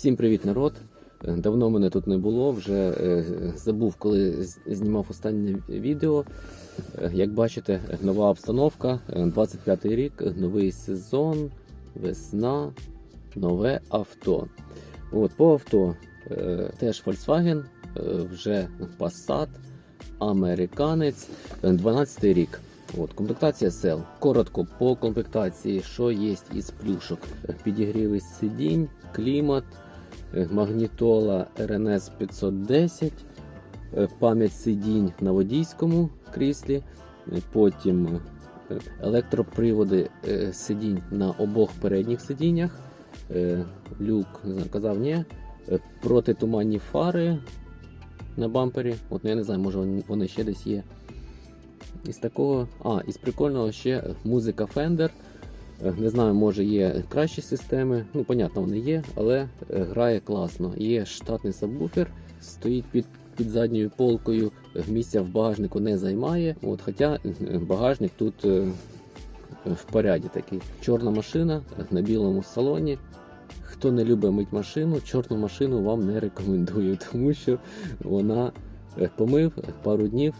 Всім привіт, народ! Е, Давно мене тут не було, вже е, забув, коли знімав останнє відео. Е, Як бачите, нова обстановка, 25 рік, е, новий сезон, весна, нове авто. От, по авто теж Volkswagen, вже Passat, американець, е, 12 рік. От, комплектація SL. Коротко по комплектації, що є із плюшок. Е, Підігріви сидінь, клімат, магнітола RNS 510, е, пам'ять сидінь на водійському кріслі, е, потім е, електроприводи е, сидінь на обох передніх сидіннях. Е, Люк казав ні. Е, Протитуманні фари на бампері. От ну, я не знаю, може вони ще десь є. Із такого, а, із прикольного ще музика Fender. Е, Не знаю, може є кращі системи. Ну, понятно, вони є, але е, грає класно. Є штатний сабвуфер, стоїть під, під задньою полкою, е, місця в багажнику не займає. От, хоча багажник тут в поряді такий. Чорна машина на білому салоні. Хто не любить мить машину, чорну машину вам не рекомендую, тому що вона помив пару днів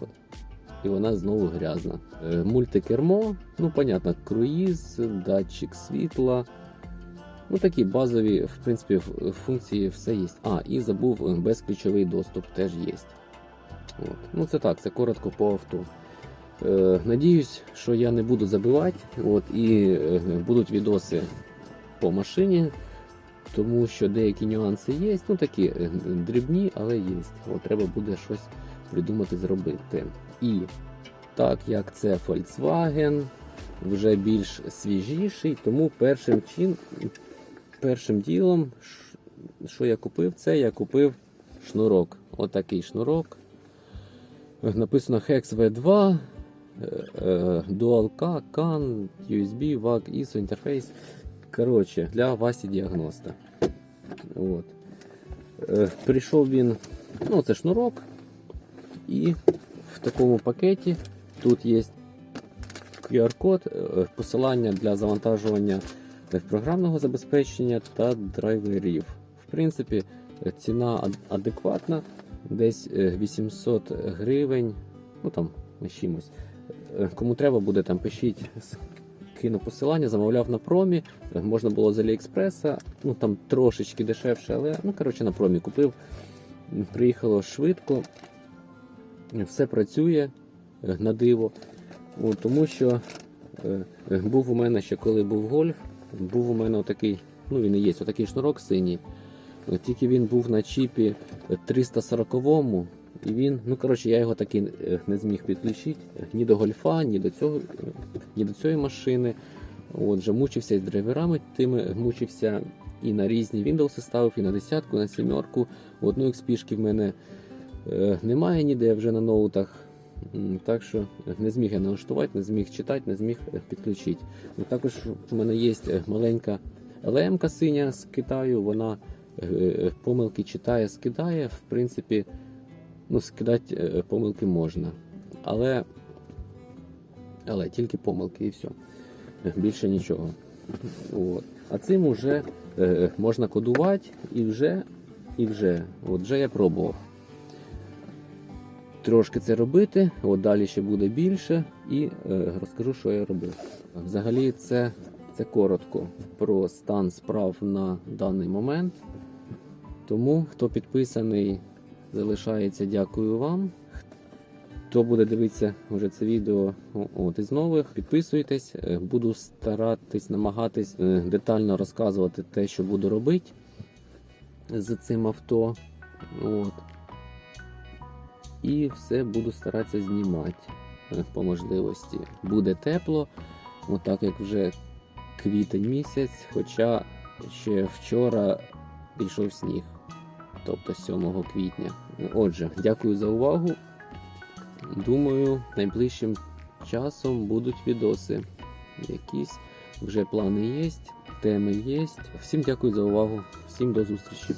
і вона знову грязна. Е, Мультикермо, ну, понятно, круїз, датчик світла. Ну, такі базові, в принципі, функції все є. А, і забув е, безключовий доступ теж є. От. Ну, це так, це коротко по авто. Е, надіюсь, що я не буду забивати. От, і е, будуть відоси по машині, тому що деякі нюанси є. Ну, такі е, дрібні, але є. От, треба буде щось придумати зробити. І так як це Volkswagen, вже більш свіжіший, тому першим чин, першим ділом, що я купив, це я купив шнурок. Отакий шнурок. Е, Написано Hex V2, е, е, Dual K, CAN, USB, VAG, ISO інтерфейс. Коротше, для Васі діагноста. От. Е, Прийшов він, ну, це шнурок. І в такому пакеті тут є QR-код, е, посилання для завантажування е, програмного забезпечення та драйверів. В принципі, е, ціна адекватна, десь е, 800 гривень, ну там чимось. Е, Кому треба буде, там пишіть, кину посилання, замовляв на промі. Е, Можна було з Аліекспреса, ну там трошечки дешевше, але ну коротше на промі купив. Приїхало швидко, все працює е, на диво. От, тому що е, е, був у мене ще коли був гольф, був у мене отакий, ну він і є, отакий шнурок синій. Тільки він був на чіпі 340-му, і він, ну коротше, я його таки не зміг підключити ні до гольфа, ні до цього, е, ні до цієї машини. Отже, мучився із драйверами, тими мучився і на різні Windows ставив, і на десятку, на сімерку. Одну XP в мене е, немає ніде вже на ноутах. Так що не зміг я налаштувати, не зміг читати, не зміг е, підключити. Ну, також у мене є е, маленька лм синя з Китаю, вона е, помилки читає, скидає. В принципі, ну, скидати помилки можна. Але, але тільки помилки і все. Більше нічого. От. А цим вже е, можна кодувати і вже, і вже. От вже я пробував трошки це робити, от далі ще буде більше, і е, розкажу, що я робив. Взагалі, це, це коротко про стан справ на даний момент. Тому, хто підписаний, залишається, дякую вам. Хто буде дивитися вже це відео от із нових, підписуйтесь, Е, буду старатись, намагатись е, детально розказувати те, що буду робити з цим авто. От і все буду старатися знімати е, по можливості. Буде тепло, отак як вже квітень місяць, хоча ще вчора пішов сніг, тобто 7 квітня. Отже, дякую за увагу. Думаю, найближчим часом будуть відоси. Якісь вже плани є, теми є. Всім дякую за увагу, всім до зустрічі.